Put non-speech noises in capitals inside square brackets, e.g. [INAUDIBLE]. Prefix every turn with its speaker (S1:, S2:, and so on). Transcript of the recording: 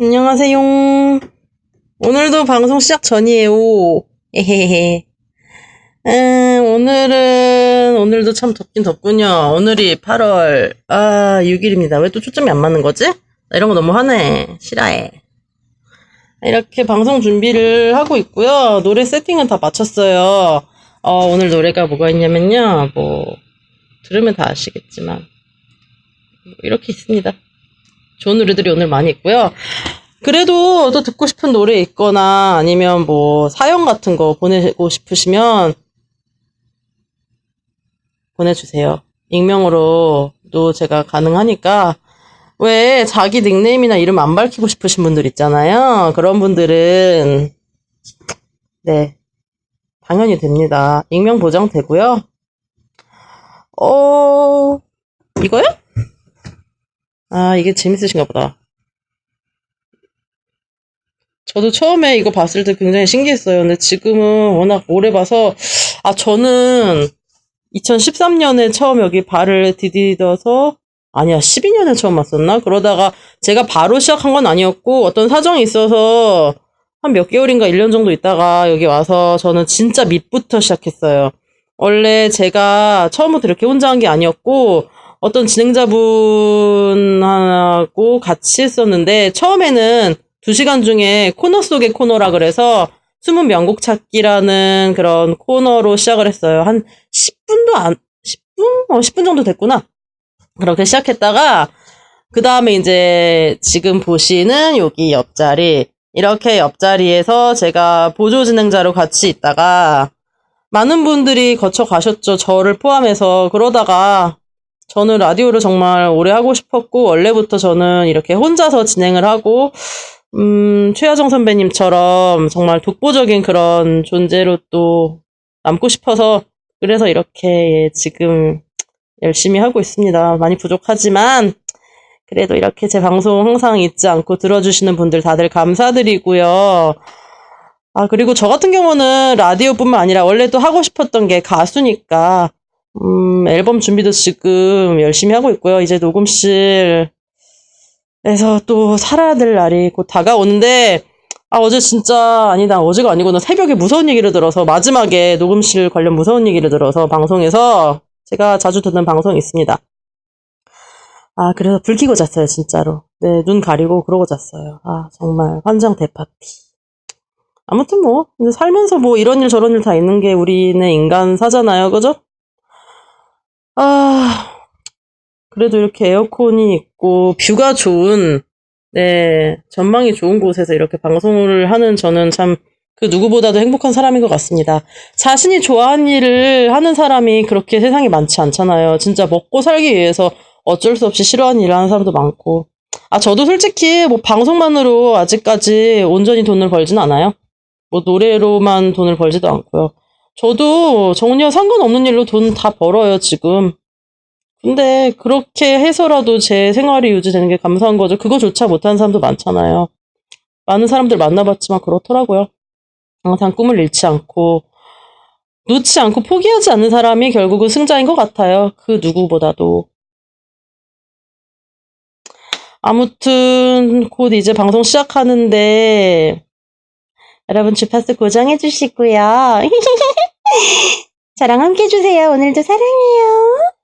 S1: 안녕하세요. 오늘도 방송 시작 전이에요. 에헤헤. 음, 오늘은, 오늘도 참 덥긴 덥군요. 오늘이 8월, 아, 6일입니다. 왜 또 초점이 안 맞는 거지? 나 이런 거 너무 화내. 싫어해. 이렇게 방송 준비를 하고 있고요. 노래 세팅은 다 마쳤어요. 어, 오늘 노래가 뭐가 있냐면요. 뭐, 들으면 다 아시겠지만. 뭐 이렇게 있습니다. 좋은 노래들이 오늘 많이 있고요. 그래도 또 듣고 싶은 노래 있거나 아니면 뭐 사연 같은 거 보내고 싶으시면 보내주세요. 익명으로도 제가 가능하니까 왜 자기 닉네임이나 이름 안 밝히고 싶으신 분들 있잖아요. 그런 분들은 네 당연히 됩니다. 익명 보장 되고요. 어 이거요? 아, 이게 재밌으신가 보다. 저도 처음에 이거 봤을 때 굉장히 신기했어요. 근데 지금은 워낙 오래 봐서, 아, 저는 2013년에 처음 여기 발을 디디뎌서, 아니야, 12년에 처음 왔었나? 그러다가 제가 바로 시작한 건 아니었고, 어떤 사정이 있어서 한 몇 개월인가 1년 정도 있다가 여기 와서 저는 진짜 밑부터 시작했어요. 원래 제가 처음부터 이렇게 혼자 한 게 아니었고, 어떤 진행자분하고 같이 했었는데, 처음에는 2시간 중에 코너 속의 코너라 그래서 숨은 명곡 찾기라는 그런 코너로 시작을 했어요. 한 10분도 안, 10분? 어, 10분 정도 됐구나. 그렇게 시작했다가, 그 다음에 이제 지금 보시는 여기 옆자리, 이렇게 옆자리에서 제가 보조 진행자로 같이 있다가, 많은 분들이 거쳐 가셨죠. 저를 포함해서. 그러다가, 저는 라디오를 정말 오래 하고 싶었고, 원래부터 저는 이렇게 혼자서 진행을 하고, 음, 최하정 선배님처럼 정말 독보적인 그런 존재로 또 남고 싶어서, 그래서 이렇게 지금 열심히 하고 있습니다. 많이 부족하지만, 그래도 이렇게 제 방송 항상 잊지 않고 들어주시는 분들 다들 감사드리고요. 아, 그리고 저 같은 경우는 라디오뿐만 아니라 원래 또 하고 싶었던 게 가수니까, 음, 앨범 준비도 지금 열심히 하고 있고요. 이제 녹음실 에서 또 살아야 될 날이 곧 다가오는데, 아, 어제 진짜, 아니다, 어제가 아니구나. 새벽에 무서운 얘기를 들어서, 마지막에 녹음실 관련 무서운 얘기를 들어서 방송에서, 제가 자주 듣는 방송이 있습니다. 아, 그래서 불 켜고 잤어요, 진짜로. 네, 눈 가리고 그러고 잤어요. 아, 정말, 환장 대파티. 아무튼 뭐, 근데 살면서 뭐 이런 일 저런 일 다 있는 게 우리는 인간 사잖아요, 그죠? 아, 그래도 이렇게 에어컨이 있고, 뷰가 좋은, 네, 전망이 좋은 곳에서 이렇게 방송을 하는 저는 참, 그 누구보다도 행복한 사람인 것 같습니다. 자신이 좋아하는 일을 하는 사람이 그렇게 세상에 많지 않잖아요. 진짜 먹고 살기 위해서 어쩔 수 없이 싫어하는 일을 하는 사람도 많고. 아, 저도 솔직히 뭐 방송만으로 아직까지 온전히 돈을 벌진 않아요. 뭐 노래로만 돈을 벌지도 않고요. 저도 전혀 상관없는 일로 돈 다 벌어요, 지금. 근데 그렇게 해서라도 제 생활이 유지되는 게 감사한 거죠. 그거조차 못하는 사람도 많잖아요. 많은 사람들 만나봤지만 그렇더라고요. 항상 꿈을 잃지 않고, 놓지 않고 포기하지 않는 사람이 결국은 승자인 것 같아요. 그 누구보다도. 아무튼, 곧 이제 방송 시작하는데, 여러분 주파수 고정해 주시고요. [LAUGHS] 저랑 함께 해주세요. 오늘도 사랑해요.